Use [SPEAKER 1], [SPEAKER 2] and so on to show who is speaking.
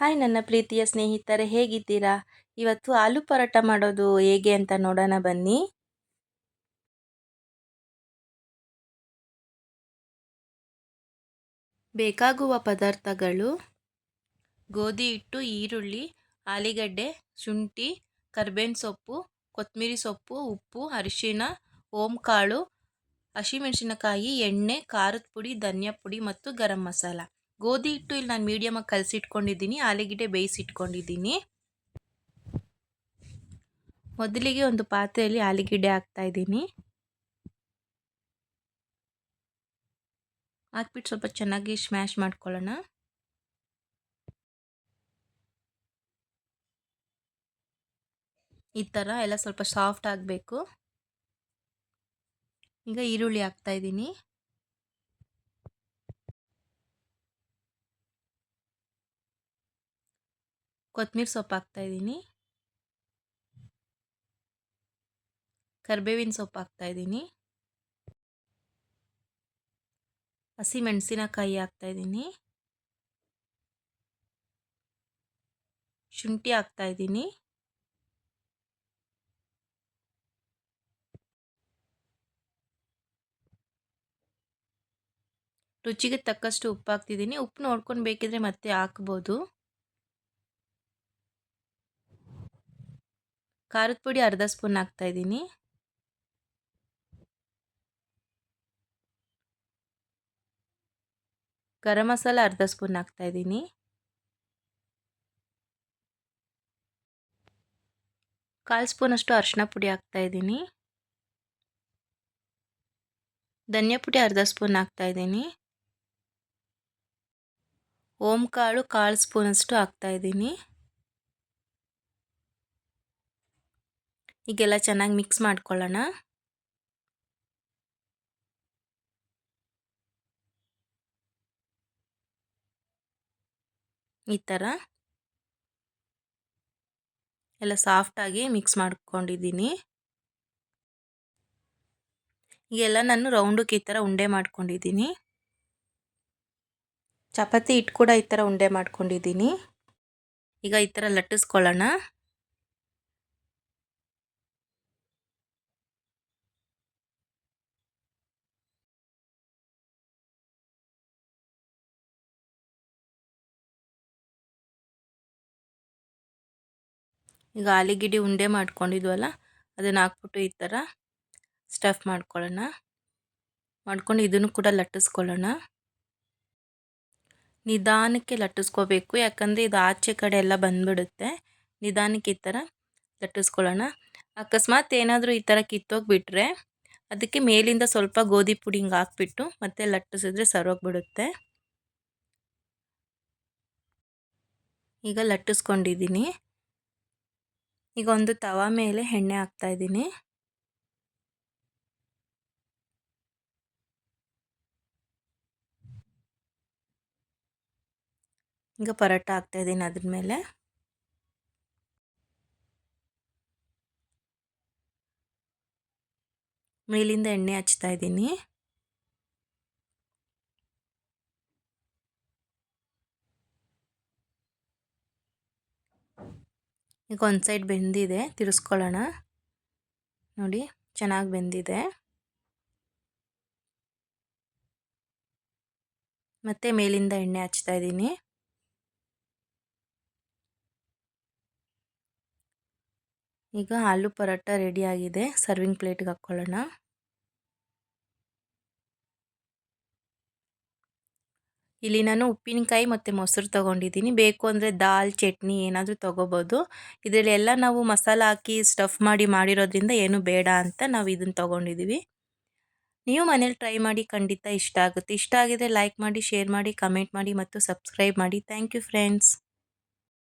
[SPEAKER 1] Hi ನನ್ನ ಪ್ರೀತಿಯ ಸ್ನೇಹಿತರೆ, ಹೇಗಿದ್ದೀರಾ? ಇವತ್ತು ಆಲೂ ಪರೋಟ ಮಾಡೋದು ಹೇಗೆ ಅಂತ ನೋಡೋಣ ಬನ್ನಿ. ಬೇಕಾಗುವ ಪದಾರ್ಥಗಳು ಗೋಧಿ ಹಿಟ್ಟು, ಈರುಳ್ಳಿ, ಆಲಿಗಡ್ಡೆ, ಶುಂಠಿ, ಕರ್ಬೇವಿನ ಸೊಪ್ಪು ಕೊತ್ತಂಬರಿ ಸೊಪ್ಪು, ಉಪ್ಪು, ಅರಿಶಿಣ ಓಂಕಾಳು ಹಸಿಮೆಣಸಿನಕಾಯಿ, ಎಣ್ಣೆ, ಖಾರದ ಪುಡಿ, ಧನಿಯಾ ಪುಡಿ ಮತ್ತು ಗರಂ ಮಸಾಲ. ಗೋಧಿ ಹಿಟ್ಟು ಇಲ್ಲಿ ನಾನು ಮೀಡಿಯಮಾಗಿ ಕಲಸಿಟ್ಕೊಂಡಿದ್ದೀನಿ, ಆಲೂಗಿಡ್ಡೆ ಬೇಯಿಸಿಟ್ಕೊಂಡಿದ್ದೀನಿ. ಮೊದಲಿಗೆ ಒಂದು ಪಾತ್ರೆಯಲ್ಲಿ ಆಲೂಗಿಡ್ಡೆ ಹಾಕ್ತಾ ಇದ್ದೀನಿ. ಹಾಕ್ಬಿಟ್ಟು ಸ್ವಲ್ಪ ಚೆನ್ನಾಗಿ ಸ್ಮ್ಯಾಶ್ ಮಾಡ್ಕೊಳ್ಳೋಣ. ಈ ಥರ ಎಲ್ಲ ಸ್ವಲ್ಪ ಸಾಫ್ಟ್ ಆಗಬೇಕು. ಈಗ ಈರುಳ್ಳಿ ಹಾಕ್ತಾ ಇದ್ದೀನಿ. ಕೊತ್ತಂಬರಿ ಸೊಪ್ಪು ಹಾಕ್ತಾಯಿದ್ದೀನಿ ಕರಿಬೇವಿನ ಸೊಪ್ಪು ಹಾಕ್ತಾಯಿದ್ದೀನಿ ಹಸಿ ಮೆಣಸಿನಕಾಯಿ ಹಾಕ್ತಾಯಿದ್ದೀನಿ ಶುಂಠಿ ಹಾಕ್ತಾಯಿದ್ದೀನಿ ರುಚಿಗೆ ತಕ್ಕಷ್ಟು ಉಪ್ಪು ಹಾಕ್ತಿದ್ದೀನಿ ಉಪ್ಪು ನೋಡ್ಕೊಂಡು ಬೇಕಿದ್ರೆ ಮತ್ತೆ ಹಾಕ್ಬೋದು. ಖಾರದ ಪುಡಿ ಅರ್ಧ ಸ್ಪೂನ್ ಹಾಕ್ತಾಯಿದ್ದೀನಿ ಗರಂ ಮಸಾಲ ಅರ್ಧ ಸ್ಪೂನ್ ಹಾಕ್ತಾಯಿದ್ದೀನಿ ಕಾಲು ಸ್ಪೂನಷ್ಟು ಅರಿಶಿನ ಪುಡಿ ಹಾಕ್ತಾಯಿದ್ದೀನಿ ಧನಿಯಾ ಪುಡಿ ಅರ್ಧ ಸ್ಪೂನ್ ಹಾಕ್ತಾಯಿದ್ದೀನಿ ಓಂ ಕಾಳು ಕಾಳು ಸ್ಪೂನಷ್ಟು ಹಾಕ್ತಾಯಿದ್ದೀನಿ ಈಗೆಲ್ಲ ಚೆನ್ನಾಗಿ ಮಿಕ್ಸ್ ಮಾಡ್ಕೊಳ್ಳೋಣ. ಈ ಥರ ಎಲ್ಲ ಸಾಫ್ಟಾಗಿ ಮಿಕ್ಸ್ ಮಾಡ್ಕೊಂಡಿದ್ದೀನಿ. ಈಗೆಲ್ಲ ನಾನು ರೌಂಡಕ್ಕೆ ಈ ಥರ ಉಂಡೆ ಮಾಡ್ಕೊಂಡಿದ್ದೀನಿ. ಚಪಾತಿ ಹಿಟ್ಟು ಕೂಡ ಈ ಥರ ಉಂಡೆ ಮಾಡ್ಕೊಂಡಿದ್ದೀನಿ. ಈಗ ಈ ಥರ ಲಟ್ಟಿಸ್ಕೊಳ್ಳೋಣ. ಈಗ ಆಲಿಗಿಡಿ ಉಂಡೆ ಮಾಡ್ಕೊಂಡಿದ್ವಲ್ಲ, ಅದನ್ನು ಹಾಕ್ಬಿಟ್ಟು ಈ ಥರ ಸ್ಟಫ್ ಮಾಡ್ಕೊಳ್ಳೋಣ. ಮಾಡ್ಕೊಂಡು ಇದನ್ನು ಕೂಡ ಲಟ್ಟಿಸ್ಕೊಳ್ಳೋಣ. ನಿಧಾನಕ್ಕೆ ಲಟ್ಟಿಸ್ಕೋಬೇಕು, ಯಾಕಂದರೆ ಇದು ಆಚೆ ಕಡೆ ಎಲ್ಲ ಬಂದುಬಿಡುತ್ತೆ. ನಿಧಾನಕ್ಕೆ ಈ ಥರ ಲಟ್ಟಿಸ್ಕೊಳ್ಳೋಣ. ಅಕಸ್ಮಾತ್ ಏನಾದರೂ ಈ ಥರ ಕಿತ್ತೋಗಿಬಿಟ್ರೆ, ಅದಕ್ಕೆ ಮೇಲಿಂದ ಸ್ವಲ್ಪ ಗೋಧಿ ಪುಡಿ ಹಿಂಗೆ ಹಾಕ್ಬಿಟ್ಟು ಮತ್ತೆ ಲಟ್ಟಿಸಿದ್ರೆ ಸರೋಗ್ಬಿಡುತ್ತೆ. ಈಗ ಲಟ್ಟಿಸ್ಕೊಂಡಿದ್ದೀನಿ. ಈಗ ಒಂದು ತವ ಮೇಲೆ ಎಣ್ಣೆ ಹಾಕ್ತಾ ಇದ್ದೀನಿ. ಈಗ ಪರೋಟ ಹಾಕ್ತಾ ಇದ್ದೀನಿ ಅದ್ರ ಮೇಲೆ. ಮೇಲಿಂದ ಎಣ್ಣೆ ಹಚ್ತಾ ಇದ್ದೀನಿ. ಈಗ ಒಂದು ಸೈಡ್ ಬೆಂದಿದೆ, ತಿರ್ಸ್ಕೊಳ್ಳೋಣ. ನೋಡಿ, ಚೆನ್ನಾಗಿ ಬೆಂದಿದೆ. ಮತ್ತೆ ಮೇಲಿಂದ ಎಣ್ಣೆ ಹಚ್ತಾ ಇದ್ದೀನಿ. ಈಗ ಆಲೂ ಪರೋಟ ರೆಡಿಯಾಗಿದೆ ಸರ್ವಿಂಗ್ ಪ್ಲೇಟ್ಗೆ ಹಾಕ್ಕೊಳ್ಳೋಣ. ಇಲ್ಲಿ ನಾನು ಉಪ್ಪಿನಕಾಯಿ ಮತ್ತು ಮೊಸರು ತೊಗೊಂಡಿದ್ದೀನಿ. ಬೇಕು ಅಂದರೆ ದಾಲ್, ಚಟ್ನಿ ಏನಾದರೂ ತೊಗೋಬೋದು. ಇದರಲ್ಲಿ ಎಲ್ಲ ನಾವು ಮಸಾಲ ಹಾಕಿ ಸ್ಟಫ್ ಮಾಡಿ ಮಾಡಿರೋದ್ರಿಂದ ಏನು ಬೇಡ ಅಂತ ನಾವು ಇದನ್ನು ತೊಗೊಂಡಿದ್ದೀವಿ ನೀವು ಮನೇಲಿ ಟ್ರೈ ಮಾಡಿ ಖಂಡಿತ ಇಷ್ಟ ಆಗುತ್ತೆ. ಇಷ್ಟ ಆಗಿದೆ ಲೈಕ್ ಮಾಡಿ ಶೇರ್ ಮಾಡಿ ಕಮೆಂಟ್ ಮಾಡಿ ಮತ್ತು ಸಬ್ಸ್ಕ್ರೈಬ್ ಮಾಡಿ. Thank you friends